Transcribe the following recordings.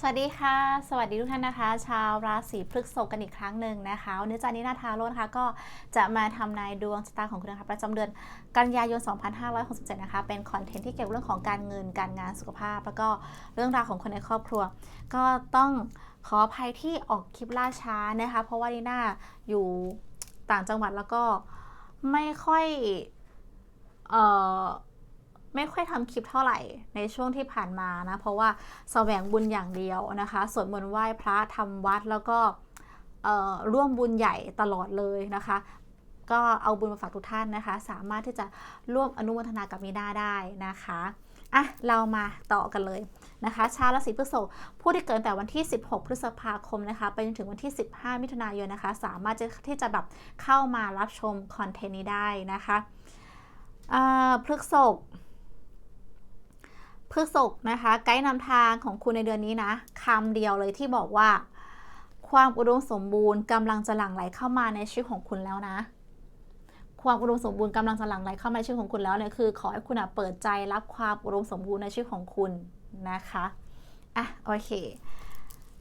สวัสดีค่ะ สวัสดีทุกท่านนะคะ ชาวราศีพฤษภกันอีกครั้งหนึ่งนะคะวันนี้จานินาทาโรนะคะก็จะมาทำนายดวงชะตาของคุณนะคะประจำเดือนกันยายน 2567 นะคะ เป็นคอนเทนต์ที่เกี่ยวกับเรื่องของการเงินการงานสุขภาพ แล้วก็เรื่องราวของคนในครอบครัว ก็ต้องขออภัยที่ออกคลิปล่าช้านะคะ เพราะว่านีนาอยู่ต่างจังหวัดแล้วก็ไม่ค่อยเอ่อ ไม่ค่อยทำคลิปเท่าไหร่ในช่วงที่ผ่านมานะ เพราะว่าแสวงบุญอย่างเดียวนะคะสวดมนต์ไหว้พระทำวัดแล้วก็ร่วมบุญใหญ่ตลอดเลยนะคะ ก็เอาบุญมาฝากทุกท่านนะคะ สามารถที่จะร่วมอนุโมทนากับมีด้าได้นะคะอะเรามาต่อกันเลยนะคะ ชาวราศีพฤษภผู้ที่เกิดแต่วันที่ 16 พฤษภาคมนะคะ ไปจนถึงวันที่ 15 มิถุนายนนะคะ สามารถที่จะแบบเข้ามารับชมคอนเทนต์นี้ได้นะคะพฤษภ พฤษภนะคะไกด์นำทางของคุณในเดือนนี้นะคำเดียวเลยที่บอกว่า ความอุดมสมบูรณ์กำลังจะหลั่งไหลเข้ามาในชีวิตของคุณแล้วนะ ความอุดมสมบูรณ์กำลังจะหลั่งไหลเข้ามาในชีวิตของคุณแล้วเนี่ยคือ ขอให้คุณเปิดใจรับความอุดมสมบูรณ์ในชีวิตของคุณนะคะอะโอเค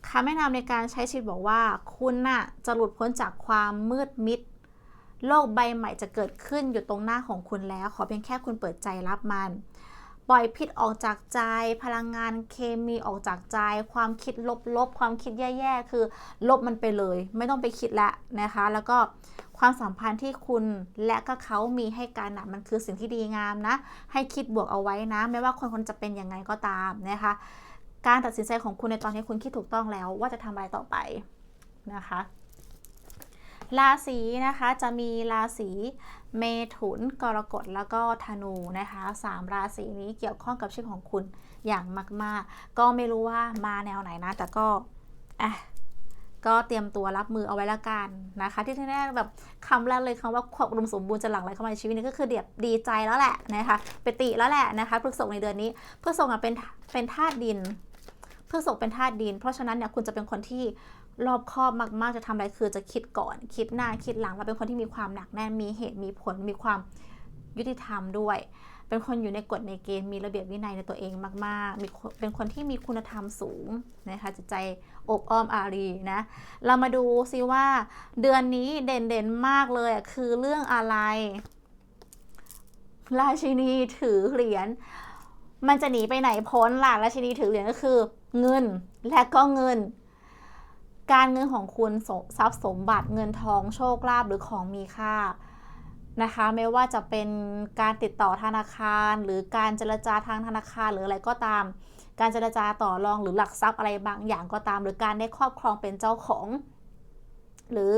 คำแนะนำในการใช้ชีวิตบอกว่า คุณน่ะจะหลุดพ้นจากความมืดมิด โลกใบใหม่จะเกิดขึ้นอยู่ตรงหน้าของคุณแล้ว ขอเพียงแค่คุณเปิดใจรับมัน ปล่อยพิษออกจากใจ พลังงานเคมีออกจากใจ ความคิดลบๆ ความคิดแย่ๆ คือลบมันไปเลย ไม่ต้องไปคิดละนะคะ แล้วก็ความสัมพันธ์ที่คุณและก็เขามีให้กันนะมันคือสิ่งที่ดีงามนะ ให้คิดบวกเอาไว้นะ ไม่ว่าคนคนจะเป็นยังไงก็ตามนะคะ การตัดสินใจของคุณในตอนนี้คุณคิดถูกต้องแล้วว่าจะทำอะไรต่อไปนะคะ ราศีนะคะจะมีราศีเมถุนกรกฎแล้วก็ธนูนะคะสามราศีนี้เกี่ยวข้องกับชีวิตของคุณอย่างมาก ๆ ก็ไม่รู้ว่ามาแนวไหนนะ แต่ก็อะก็เตรียมตัวรับมือเอาไว้ละกันนะคะ ที่แน่ๆแบบคำแรกเลยคำว่าความอุมสมบูรณ์จะหลั่งไหลเข้ามาในชีวิตนี้ก็คือเดียบดีใจแล้วแหละนะคะไปติแล้วแหละนะคะพฤกษกในเดือนนี้พฤกษกอะเป็นเป็นธาตุดินพฤกษกเป็นธาตุดิน เพราะฉะนั้นเนี่ยคุณจะเป็นคนที่ รอบคอบมากๆจะทำอะไรคือจะคิดก่อนคิดหน้าคิดหลังแล้วเป็นคนที่มีความหนักแน่นมีเหตุมีผลมีความยุติธรรมด้วย เป็นคนอยู่ในกฎในเกณฑ์มีระเบียบวินัยในตัวเองมากๆมีเป็นคนที่มีคุณธรรมสูงนะคะจิตใจอบอ้อมอารีนะเรามาดูซิว่าเดือนนี้เด่นๆมากเลยคือเรื่องอะไรราชินีถือเหรียญมันจะหนีไปไหนพ้นล่ะราชินีถือเหรียญก็คือ เงินและก็เงิน การเงินของคุณทรัพย์สมบัติเงินทองโชคลาภหรือของมีค่านะคะไม่ว่าจะเป็นการติดต่อธนาคาร หรือการเจรจาทางธนาคารหรืออะไรก็ตาม การเจรจาต่อรองหรือหลักทรัพย์อะไรบางอย่างก็ตาม หรือการได้ครอบครองเป็นเจ้าของ หรือ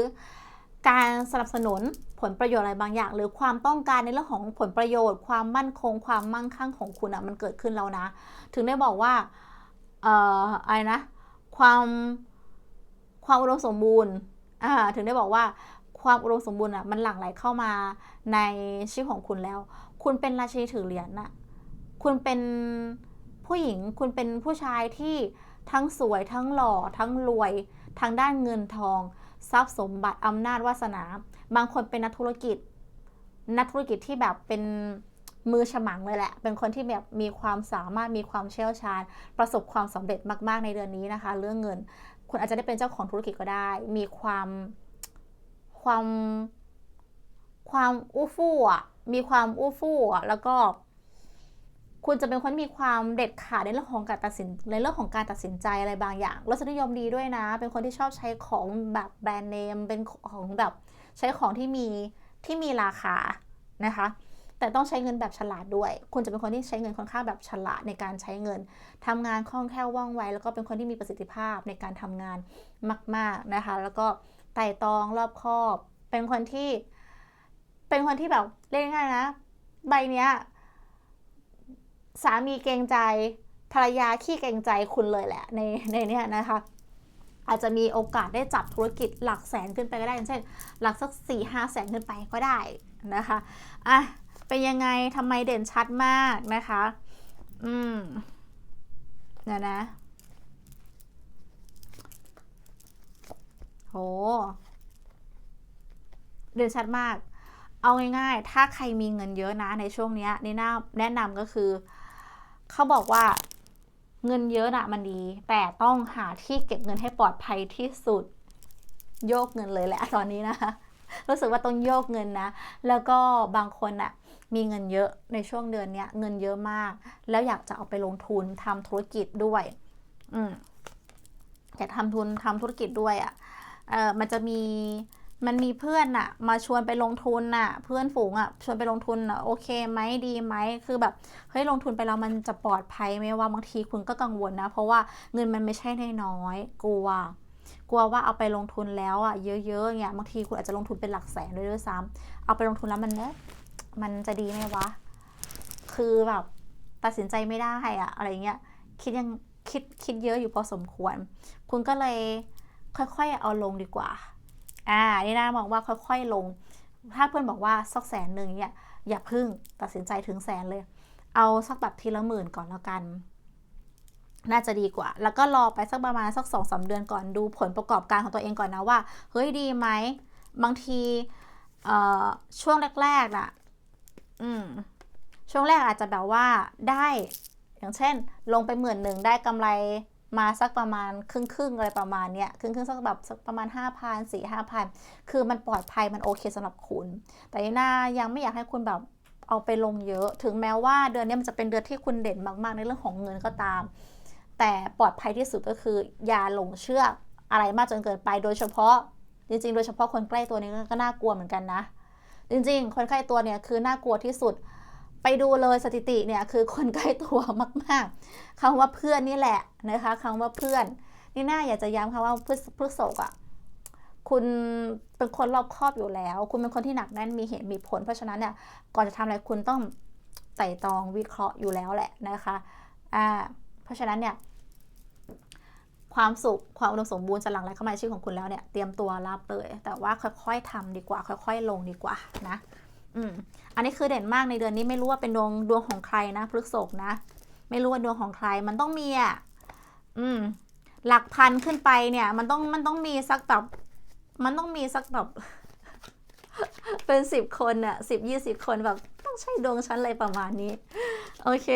การสนับสนุนผลประโยชน์อะไรบางอย่าง หรือความต้องการในเรื่องของผลประโยชน์ ความมั่นคง ความมั่งคั่งของคุณอะมันเกิดขึ้นแล้วนะ ถึงได้บอกว่าเอ่ออะไรนะ ความ ความอุดมสมบูรณ์ถึงได้บอกว่าความอุดมสมบูรณ์อะมันหลั่งไหลเข้ามาในชีวิตของคุณแล้ว คุณเป็นราชินีถือเหรียญน่ะคุณเป็นผู้หญิงคุณเป็นผู้ชายที่ทั้งสวยทั้งหล่อ ทั้งรวยทางด้านเงินทอง ทรัพย์สมบัติอำนาจวาสนา บางคนเป็นนักธุรกิจ นักธุรกิจที่แบบเป็นมือฉมังเลยแหละ เป็นคนที่แบบมีความสามารถมีความเชี่ยวชาญ ประสบความสำเร็จมาก ๆ ในเดือนนี้นะคะ เรื่องเงิน คุณอาจจะได้เป็นเจ้าของธุรกิจก็ได้ มีความความความอู้ฟู่อะ มีความอู้ฟู่อะ แล้วก็ คุณจะเป็นคนมีความเด็ดขาดในเรื่องของการตัดสิน ในเรื่องของการตัดสินใจอะไรบางอย่างรสนิยมดีด้วยนะ เป็นคนที่ชอบใช้ของแบบแบรนด์เนม เป็นของแบบใช้ของที่มีที่มีราคานะคะ แต่ต้องใช้เงินแบบฉลาดด้วย คุณจะเป็นคนที่ใช้เงินค่อนข้างแบบฉลาดในการใช้เงินทำงานคล่องแคล่วว่องไว แล้วก็เป็นคนที่มีประสิทธิภาพในการทำงานมาก ๆนะคะ แล้วก็ไต่ตองรอบคอบ เป็นคนที่ เป็นคนที่แบบเรียกง่ายนะ ใบเนี้ยสามีเกรงใจภรรยาขี้เกรงใจคุณเลยแหละ ในในเนี้ยนะคะอาจจะมีโอกาสได้จับธุรกิจหลักแสนขึ้นไปก็ได้เช่น หลักสักสี่ห้าแสนขึ้นไปก็ได้นะคะ อะ เป็นยังไงทำไมเด่นชัดมากนะคะ อืมเดี๋ยวนะโหเด่นชัดมาก เอาง่ายๆ ถ้าใครมีเงินเยอะนะในช่วงนี้นีนาแนะนำก็คือ เขาบอกว่าเงินเยอะนะมันดี แต่ต้องหาที่เก็บเงินให้ปลอดภัยที่สุด โยกเงินเลยแหละตอนนี้นะคะรู้สึกว่าต้องโยกเงินนะ แล้วก็บางคนอะ มีเงินเยอะในช่วงเดือนนี้เงินเยอะมาก แล้วอยากจะเอาไปลงทุนทำธุรกิจด้วย อืมอยากทำทุนทำธุรกิจด้วยอะ่ะเออมันจะมีมันมีเพื่อนอะมาชวนไปลงทุนอะเพื่อนฝูงอะชวนไปลงทุนอะโอเคไหมดีไหมคือแบบเฮ้ยลงทุนไปแล้วมันจะปลอดภัยไหมว่าบางทีคุณก็กังวลนะ เพราะว่าเงินมันไม่ใช่น้อยกลัว กลัวว่าเอาไปลงทุนแล้วอะเยอะๆเนี่ยบางทีคุณอาจจะลงทุนเป็นหลักแสนด้วยด้วยซ้ำเอาไปลงทุนแล้วมันเนี่ย มันจะดีไหมวะ คือแบบตัดสินใจไม่ได้อะอะไรเงี้ย คิดยังคิดคิดเยอะอยู่พอสมควร คุณก็เลยค่อยๆเอาลงดีกว่า อ่า นี่น่ามองว่าค่อยๆลง ถ้าเพื่อนบอกว่าสักแสนหนึ่งเนี่ย อย่าพึ่งตัดสินใจถึงแสนเลย เอาสักแบบทีละหมื่นก่อนแล้วกัน น่าจะดีกว่า แล้วก็รอไปสักประมาณสักสองสาเดือนก่อนดูผลประกอบการของตัวเองก่อนนะว่า เฮ้ยดีไหม บางทีช่วงแรกๆน่ะ อืมช่วงแรกอาจจะแบบว่าได้อย่างเช่น ลงไปหมื่นหนึ่งได้กำไรมาสักประมาณครึ่งครึ่งอะไรประมาณเนี้ยครึ่งครึ่งสักแบบสักประมาณ 5 0 0 0 4 5 0 0 0คือมันปลอดภัยมันโอเคสำหรับคุณ แต่น่ายังไม่อยากให้คุณแบบเอาไปลงเยอะ ถึงแม้ว่าเดือนนี้มันจะเป็นเดือนที่คุณเด่นมากๆ ในเรื่องของเงินก็ตาม แต่ปลอดภัยที่สุดก็คือ อย่าหลงเชื่ออะไรมากจนเกินไป โดยเฉพาะจริงๆ โดยเฉพาะคนใกล้ตัวนี้ก็น่ากลัวเหมือนกันนะ จริง ๆ คนใกล้ตัวเนี่ยคือน่ากลัวที่สุด ไปดูเลยสถิติเนี่ยคือคนใกล้ตัวมากๆคำว่าเพื่อนนี่แหละนะคะคำว่าเพื่อน นี่น่าอยากจะย้ำค่ะว่าพฤพฤษกอะคุณเป็นคนรอบครอบอยู่แล้ว คุณเป็นคนที่หนักแน่นมีเหตุมีผล เพราะฉะนั้นเนี่ยก่อนจะทำอะไรคุณต้องไต่ตรองวิเคราะห์อยู่แล้วแหละนะคะอ่าเพราะฉะนั้นเนี่ย ความสุขความอุดมสมบูรณ์จะหลั่งไหลเข้ามาในชีวิตของคุณแล้วเนี่ยเตรียมตัวรับเลย แต่ว่าค่อยๆทำดีกว่า ค่อยๆ ลงดีกว่านะอืมอันนี้คือเด่นมากในเดือนนี้ไม่รู้ว่าเป็นดวงดวงของใครนะพฤกษกนะ ไม่รู้ว่าดวงของใครมันต้องมีอะอืมหลักพันขึ้นไปเนี่ย มันต้องมันต้องมีสักแบบมันต้องมีสักแบบเป็นสิบคนอะสิบยี่สิบคนแบบต้องใช่ดวงฉันเลยประมาณนี้ โอเค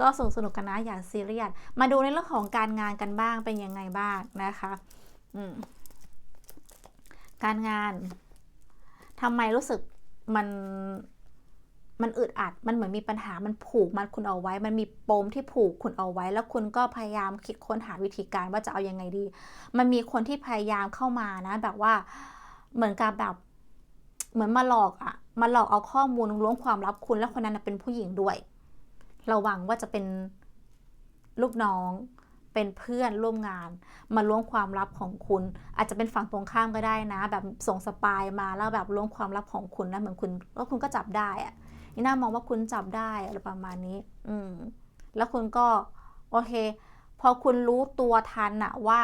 ก็ส่งสนุกกันนะอย่าซีเรียสมาดูในเรื่องของการงานกันบ้างเป็นยังไงบ้างนะคะการงานทำไมรู้สึกมันมันอึดอัด มันเหมือนมีปัญหา มันผูกมันคุณเอาไว้ มันมีปมที่ผูกคุณเอาไว้ แล้วคุณก็พยายามคิดค้นหาวิธีการว่าจะเอายังไงดี มันมีคนที่พยายามเข้ามานะ แบบว่า เหมือนกับแบบ เหมือนมาหลอกอะมาหลอกเอาข้อมูลล้วงความลับคุณ แล้วคนนั้นเป็นผู้หญิงด้วย ระวังว่าจะเป็นลูกน้อง เป็นเพื่อนร่วมงาน มาล้วงความลับของคุณ อาจจะเป็นฝั่งตรงข้ามก็ได้นะ แบบส่งสปายมาแล้วแบบล้วงความลับของคุณนะเหมือนคุณก็คุณก็จับได้อะนี่น่ามองว่าคุณจับได้อะไรประมาณนี้ อืม แล้วคุณก็โอเค พอคุณรู้ตัวทันอะว่า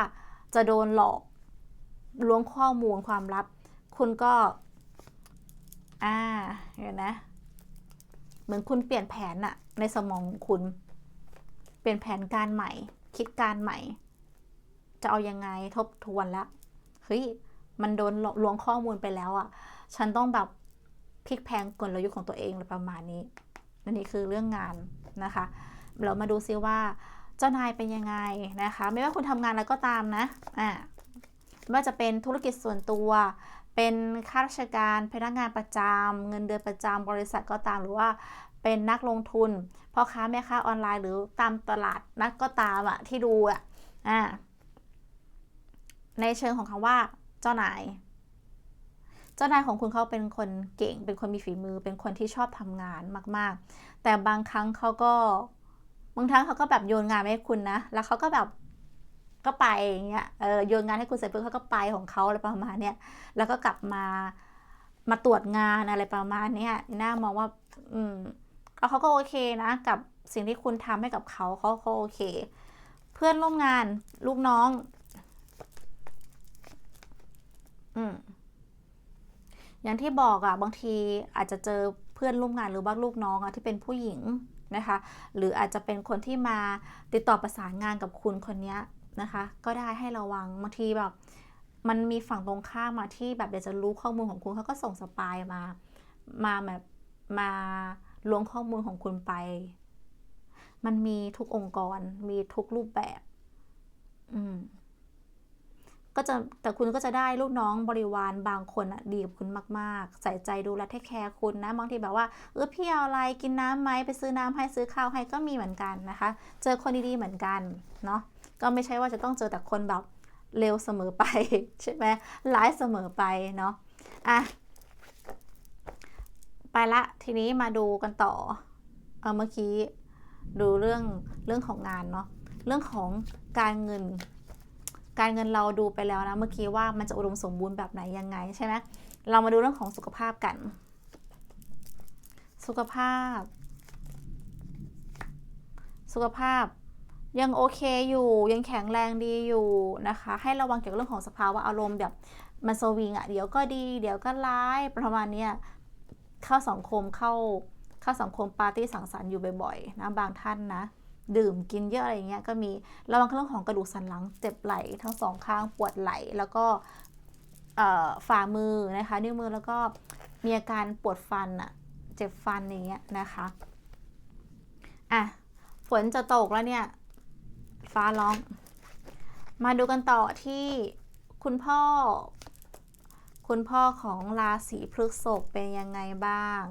จะโดนหลอกล้วงข้อมูลความลับ คุณก็ อ่าเห็นนะ เหมือนคุณเปลี่ยนแผนอะในสมองของคุณ เปลี่ยนแผนการใหม่ คิดการใหม่ จะเอายังไงทบทวนแล้วเฮ้ยมันโดนลวงข้อมูลไปแล้วอะฉันต้องแบบพลิกแพงกลยุทธ์ของตัวเองหรือประมาณนี้อันนี้คือเรื่องงานนะคะ เรามาดูซิว่าเจ้านายเป็นยังไงนะคะ ไม่ว่าคุณทำงานอะไรก็ตามนะอ่าไม่ว่าจะเป็นธุรกิจส่วนตัว เป็นข้าราชการพนักงานประจำเงินเดือนประจำบริษัทก็ตามหรือว่าเป็นนักลงทุนพ่อค้าแม่ค้าออนไลน์หรือตามตลาดนัดก็ตามอะที่ดูอะอ่าในเชิงของคำว่า เจ้านาย เจ้านายของคุณเขาเป็นคนเก่ง เป็นคนมีฝีมือ เป็นคนที่ชอบทำงานมาก ๆ แต่บางครั้งเขาก็ บางครั้งเขาก็แบบโยนงานให้คุณนะ แล้วเขาก็แบบ ก็ไปอย่างเงี้ยเออโยนงานให้คุณเสร็จปุ๊บเขาก็ไปของเขาอะไรประมาณเนี้ยแล้วก็กลับมามาตรวจงานอะไรประมาณเนี้ยน่ามองว่า อืมเขาก็โอเคนะ กับสิ่งที่คุณทำให้กับเขาเขาเขาโอเค เพื่อนร่วมงานลูกน้อง อืมอย่างที่บอกอะบางทีอาจจะเจอเพื่อนร่วมงานหรือบ้างลูกน้องอะที่เป็นผู้หญิงนะคะ หรืออาจจะเป็นคนที่มาติดต่อประสานงานกับคุณคนนี้ นะคะ ก็ได้ให้ระวังบางทีแบบมันมีฝั่งตรงข้ามมาที่แบบอยากจะรู้ข้อมูลของคุณเขาก็ส่งสปายมา มาแบบมาล้วงข้อมูลของคุณไป มันมีทุกองค์กร มีทุกรูปแบบ อืม ก็จะแต่คุณก็จะได้ลูกน้องบริวารบางคนอะดีกับคุณมาก ๆ ใส่ใจดูแลเทคแคร์คุณนะบางทีแบบว่าเออพี่เอาอะไรกินน้ำไหมไปซื้อน้ำให้ซื้อข้าวให้ก็มีเหมือนกันนะคะ เจอคนดีๆเหมือนกัน เนาะ ก็ไม่ใช่ว่าจะต้องเจอแต่คนแบบเร็วเสมอไปใช่ไหมร้ายเสมอไปเนาะอะไปละทีนี้มาดูกันต่อเออเมื่อกี้ดูเรื่องเรื่องของงานเนาะเรื่องของการเงิน การเงินเราดูไปแล้วนะเมื่อกี้ว่ามันจะอุดมสมบูรณ์แบบไหนยังไงใช่ไหมเรามาดูเรื่องของสุขภาพกัน สุขภาพ สุขภาพ ยังโอเคอยู่ยังแข็งแรงดีอยู่นะคะ ให้ระวังเกี่ยวกับเรื่องของสภาวะอารมณ์แบบมันสวิงอะ่ะเดี๋ยวก็ดี เดี๋ยวก็ร้ายประมาณเนี้ยเข้าสังคมเข้าเข้าสังคมปาร์ตี้สังสรรค์อยู่บ่อยๆนะบางท่านนะ ดื่มกินเยอะอะไรเงี้ยก็มีระวังเรื่องของกระดูกสันหลังเจ็บไหล่ทั้งสองข้างปวดไหล่แล้วก็ฝ่ามือนะคะนิ้วมือแล้วก็มีอาการปวดฟันอะเจ็บฟันอย่างเงี้ยนะคะอะฝนจะตกแล้วเนี่ย ฟ้าร้อง มาดูกันต่อที่คุณพ่อ คุณพ่อของราศีพฤษภเป็นยังไงบ้าง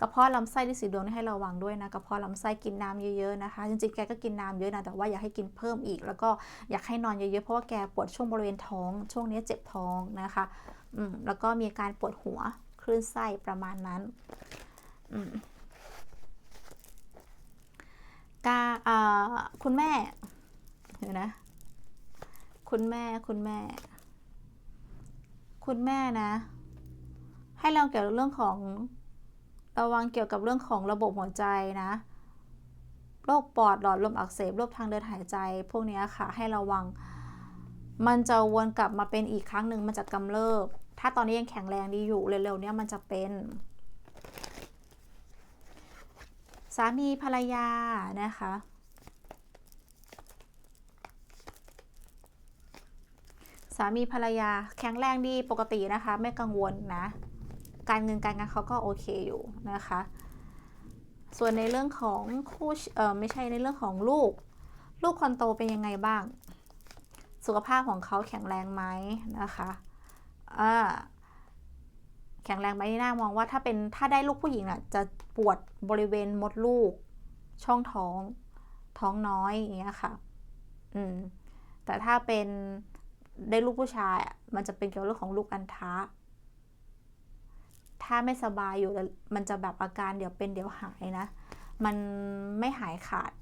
กระเพาะลำไส้ที่สีดวงนี่ให้ระวังด้วยนะกระเพาะลำไส้กินน้ำเยอะๆนะคะ จริงๆแกก็กินน้ำเยอะนะแต่ว่าอยากให้กินเพิ่มอีก แล้วก็อยากให้นอนเยอะๆเพราะว่าแกปวดช่วงบริเวณท้อง ช่วงนี้เจ็บท้องนะคะอืมแล้วก็มีการปวดหัวคลื่นไส้ประมาณนั้นอืม กาคุณแม่เดี๋ยวนะ คุณแม่คุณแม่ คุณแม่นะ ให้เราเกี่ยวกับเรื่องของระวังเกี่ยวกับเรื่องของระบบหัวใจนะโรคปอดหลอดลมอักเสบโรคทางเดินหายใจ พวกนี้ค่ะ ให้ระวัง มันจะวนกลับมาเป็นอีกครั้งหนึ่งมันจะกำเริบ ถ้าตอนนี้ยังแข็งแรงดีอยู่เร็วๆนี้มันจะเป็น สามีภรรยานะคะ สามีภรรยาแข็งแรงดีปกตินะคะ ไม่กังวลนะ การเงินการงานเขาก็โอเคอยู่นะคะ ส่วนในเรื่องของคู่เออไม่ใช่ในเรื่องของลูก ลูกคนโตเป็นยังไงบ้าง สุขภาพของเขาแข็งแรงไหมนะคะอ่า แข็งแรงไหมนี่น่ามองว่าถ้าเป็นถ้าได้ลูกผู้หญิงอะจะปวดบริเวณมดลูก ช่องท้อง ท้องน้อยอย่างเงี้ยค่ะ อืม แต่ถ้าเป็นได้ลูกผู้ชายอะมันจะเป็นเกี่ยวกับเรื่องของลูกอัณฑะถ้าไม่สบายอยู่มันจะแบบอาการเดี๋ยวเป็นเดี๋ยวหายนะ มันไม่หายขาด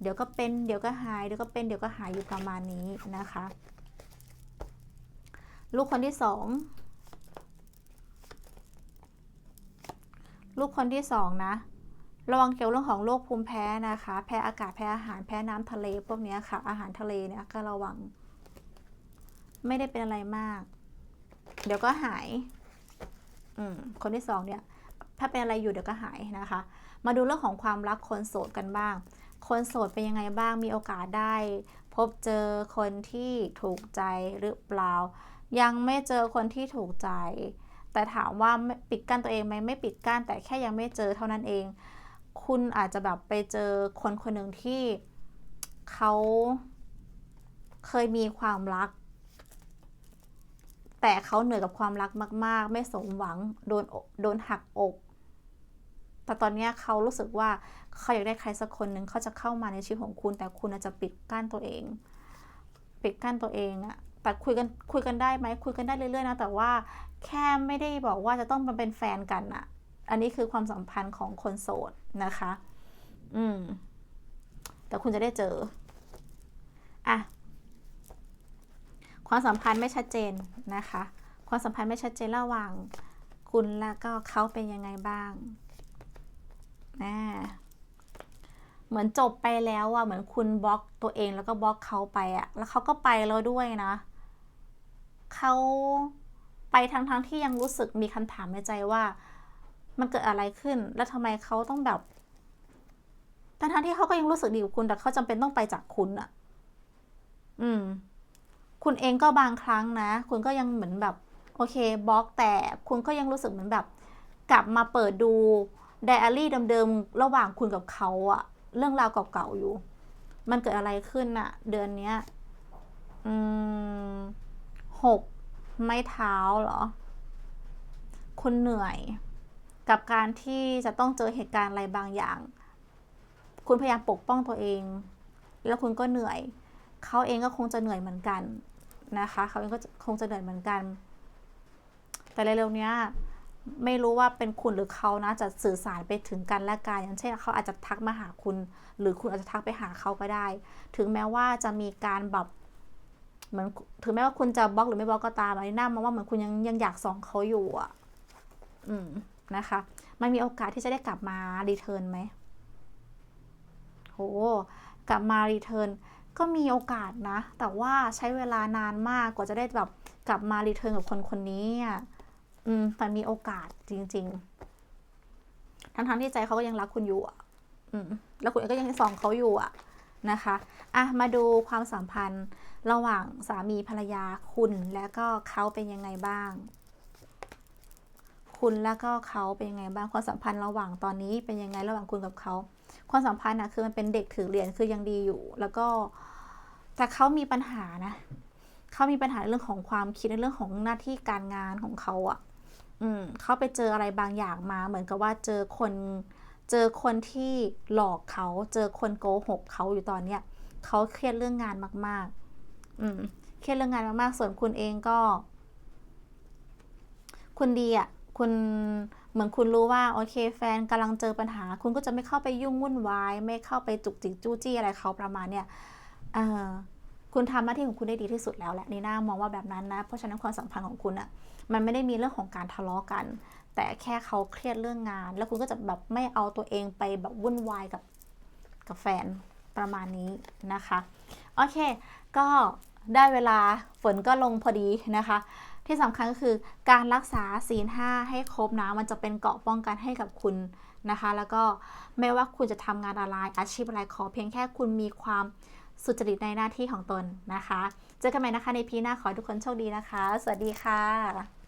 เดี๋ยวก็เป็นเดี๋ยวก็หายเดี๋ยวก็เป็นเดี๋ยวก็หายอยู่ประมาณนี้นะคะ ลูกคนที่สอง ลูกคนที่สองนะระวังเกี่ยวเรื่องของโรคภูมิแพ้นะคะ แพ้อากาศแพ้อาหารแพ้น้ำทะเลพวกนี้ค่ะ อาหารทะเลเนี่ยก็ระวัง ไม่ได้เป็นอะไรมาก เดี๋ยวก็หาย อือคนที่สองเนี่ย ถ้าเป็นอะไรอยู่เดี๋ยวก็หายนะคะ มาดูเรื่องของความรักคนโสดกันบ้าง คนโสดเป็นยังไงบ้างมีโอกาสได้ พบเจอคนที่ถูกใจหรือเปล่า ยังไม่เจอคนที่ถูกใจ แต่ถามว่าปิดกั้นตัวเองไหมไม่ปิดกั้นแต่แค่ยังไม่เจอเท่านั้นเอง คุณอาจจะแบบไปเจอคนคนหนึ่งที่เขาเคยมีความรัก แต่เขาเหนื่อยกับความรักมาก ๆ ไม่สมหวังโดนโดนหักอก แต่ตอนนี้เขารู้สึกว่าเขาอยากได้ใครสักคนหนึ่งเขาจะเข้ามาในชีวิตของคุณ แต่คุณอาจจะปิดกั้นตัวเอง ปิดกั้นตัวเองอะ แต่คุยกันคุยกันได้ไหมคุยกันได้เรื่อยๆนะแต่ว่าแค่ไม่ได้บอกว่าจะต้องมาเป็นแฟนกันอะอันนี้คือความสัมพันธ์ของคนโสดนะคะ อืม แต่คุณจะได้เจออะความสัมพันธ์ไม่ชัดเจนนะคะ ความสัมพันธ์ไม่ชัดเจนระหว่าง คุณและก็เขาเป็นยังไงบ้างนะเหมือนจบไปแล้วอะเหมือนคุณบล็อกตัวเองแล้วก็บล็อกเขาไปอะแล้วเขาก็ไปแล้วด้วยนะ เขาไปทั้งๆทที่ยังรู้สึกมีคำถามในใจว่ามันเกิดอะไรขึ้น แล้วทำไมเขาต้องแบบทั้งๆที่เขาก็ยังรู้สึกดีกับคุณ แต่เขาจำเป็นต้องไปจากคุณอะอืม คุณเองก็บางครั้งนะ คุณก็ยังเหมือนแบบ โอเคบล็อกแต่คุณก็ยังรู้สึกเหมือนแบบ กลับมาเปิดดูไดอารี่เดิมๆระหว่างคุณกับเขาอะเรื่องราวเก่าๆอยู่ มันเกิดอะไรขึ้นอะเดือนเนี้ย อืม หกไม้เท้าเหรอ คุณเหนื่อย กับการที่จะต้องเจอเหตุการณ์อะไรบางอย่าง คุณพยายามปกป้องตัวเอง แล้วคุณก็เหนื่อย เขาเองก็คงจะเหนื่อยเหมือนกันนะคะ เขาเองก็คงจะเหนื่อยเหมือนกัน แต่เร็วๆเนี้ยไม่รู้ว่าเป็นคุณหรือเขานะจะสื่อสารไปถึงกันและกันอย่างเช่นเขาอาจจะทักมาหาคุณ หรือคุณอาจจะทักไปหาเขาก็ได้ ถึงแม้ว่าจะมีการแบบ เหมือนถึงแม้ว่าคุณจะบล็อกหรือไม่บล็อกก็ตามอันนี้น่ามองว่าเหมือนคุณยังยังอยากส่องเขาอยู่อะ อืมนะคะ มันมีโอกาสที่จะได้กลับมารีเทิร์นไหมโห กลับมารีเทิร์นก็มีโอกาสนะ แต่ว่าใช้เวลานานมากกว่าจะได้แบบกลับมารีเทิร์นกับคนคนนี้อะอืมแต่มีโอกาสจริง ๆ ทั้งๆที่ใจเขาก็ยังรักคุณอยู่อะ อืม แล้วคุณก็ยังส่องเขาอยู่อะนะคะ อะ มาดูความสัมพันธ์ ระหว่างสามีภรรยาคุณและก็เขาเป็นยังไงบ้าง คุณแล้วก็เขาเป็นยังไงบ้างความสัมพันธ์ระหว่างตอนนี้เป็นยังไงระหว่างคุณกับเขาความสัมพันธ์นะคือมันเป็นเด็กถือเหรียญคือยังดีอยู่ แล้วก็แต่เขามีปัญหานะเขามีปัญหาในเรื่องของความคิดในเรื่องของหน้าที่การงานของเขาอะ่ะ อืมเขาไปเจออะไรบางอย่างมา เหมือนกับว่าเจอคนเจอคนที่หลอกเขา เจอคนโกหกเขาอยู่ตอนเนี้ยเขาเครียดเรื่องงานมาก ๆ อืมเครียดเรื่องงานมากๆ ส่วนคุณเองก็ คุณดีอะ คุณเหมือนคุณรู้ว่าโอเค แฟนกำลังเจอปัญหา คุณก็จะไม่เข้าไปยุ่งวุ่นวาย ไม่เข้าไปจุกจิกจู้จี้อะไรเขาประมาณเนี้ยเออคุณทำหน้าที่ของคุณได้ดีที่สุดแล้วแหละนีน่ามองว่าแบบนั้นนะ เพราะฉะนั้นความสัมพันธ์ของคุณอะ มันไม่ได้มีเรื่องของการทะเลาะกัน แต่แค่เขาเครียดเรื่องงาน แล้วคุณก็จะแบบไม่เอาตัวเองไปแบบวุ่นวายกับกับแฟนประมาณนี้นะคะ โอเค ก็ ได้เวลาฝนก็ลงพอดีนะคะ ที่สำคัญก็คือการรักษาศีลห้าให้ครบนะ มันจะเป็นเกราะป้องกันให้กับคุณนะคะ แล้วก็ไม่ว่าคุณจะทำงานอะไรอาชีพอะไรขอเพียงแค่คุณมีความสุจริตในหน้าที่ของตนนะคะ เจอกันใหม่นะคะในพีหน้าขอทุกคนโชคดีนะคะ สวัสดีค่ะ